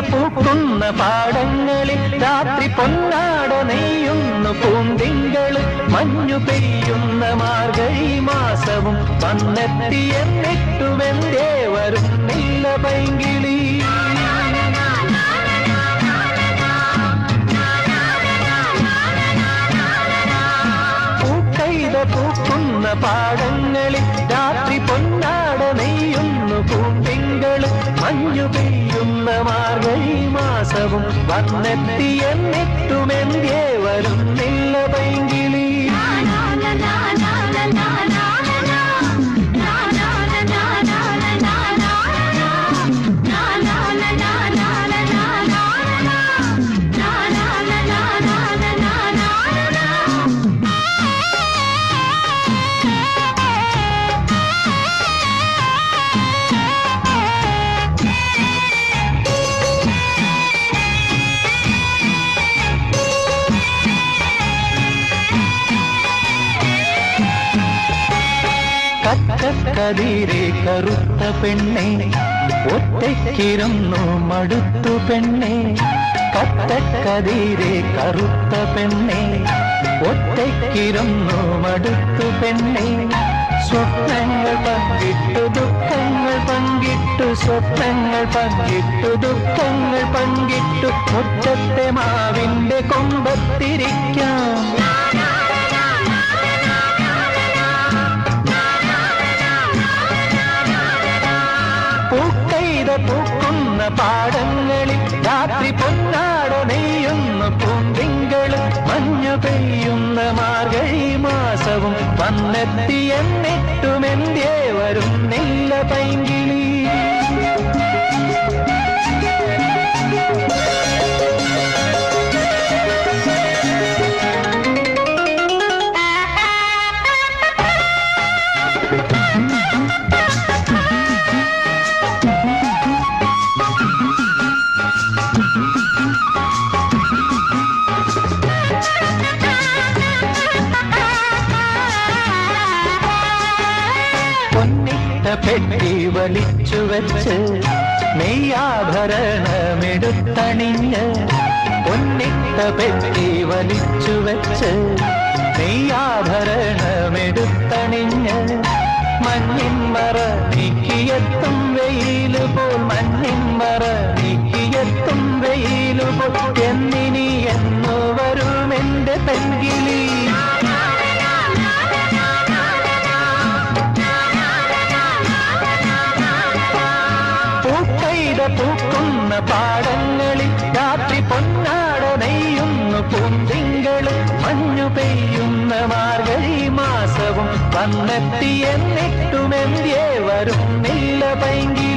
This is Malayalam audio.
പൂക്കുന്ന പാടങ്ങളിൽ രാത്രി പൊന്നാട നെയ്യുന്നു പൂന്തിങ്കൾ. മഞ്ഞു പെയ്യുന്ന മാർഗഴി മാസവും വന്നെത്തിയെന്നിട്ടുമെന്തേ വരുന്നില്ല പൈങ്കിളി. പൂക്കൈത പൂക്കുന്ന പാടങ്ങളിൽ രാത്രി പൊന്നാട നെയ്യുന്നു പൂന്തിങ്കൾ. മഞ്ഞു പെയ്യുന്ന മാർഗഴി മാസവും വന്നെത്തിയെന്നിട്ടുമെന്തേ വരുന്നില്ല പൈങ്കിളി കക്കക്കതിരെ കറുത്ത പെണ്ണെ ഒറ്റയ്ക്കിരുന്നു മടുത്തു പെണ്ണെ. കത്തക്കതിരെ കറുത്ത പെണ്ണെ ഒറ്റയ്ക്കിരുന്നു മടുത്തു പെണ്ണെ. സ്വപ്നങ്ങൾ പങ്കിട്ടു ദുഃഖങ്ങൾ പങ്കിട്ടു സ്വപ്നങ്ങൾ പങ്കിട്ടു ദുഃഖങ്ങൾ പങ്കിട്ടു. മുറ്റത്തെ മാവിന്റെ കൊമ്പത്തിരിക്കാം പൂക്കുന്ന പാടങ്ങളിൽ രാത്രി പൊന്നാട നെയ്യുന്ന പൂന്തിങ്കളും മഞ്ഞു പെയ്യുന്ന മാർഗഴി മാസവും വന്നെത്തിയെന്നിട്ടുമെന്തേ വരുന്നില്ല പൈങ്കിളി പെട്ടി വലിച്ചു വെച്ച് നെയ്യാഭരണമെടുത്തണിഞ്ഞ് പൊന്നിട്ട പെട്ടി വലിച്ചു വെച്ച് നെയ്യാഭരണമെടുത്തണിഞ്ഞ് മഞ്ഞിൻ മറ നീക്കിയെത്തും വെയിൽ പോൽ മഞ്ഞിൻ പൂക്കുന്ന പാടങ്ങളിൽ രാത്രി പൊന്നാട നെയ്യുന്നു പൂന്തിങ്കൾ മഞ്ഞു പെയ്യുന്ന മാർഗഴി മാസവും വന്നെത്തിയെന്നിട്ടുമെന്തേ വരുന്നില്ല പൈങ്കിളി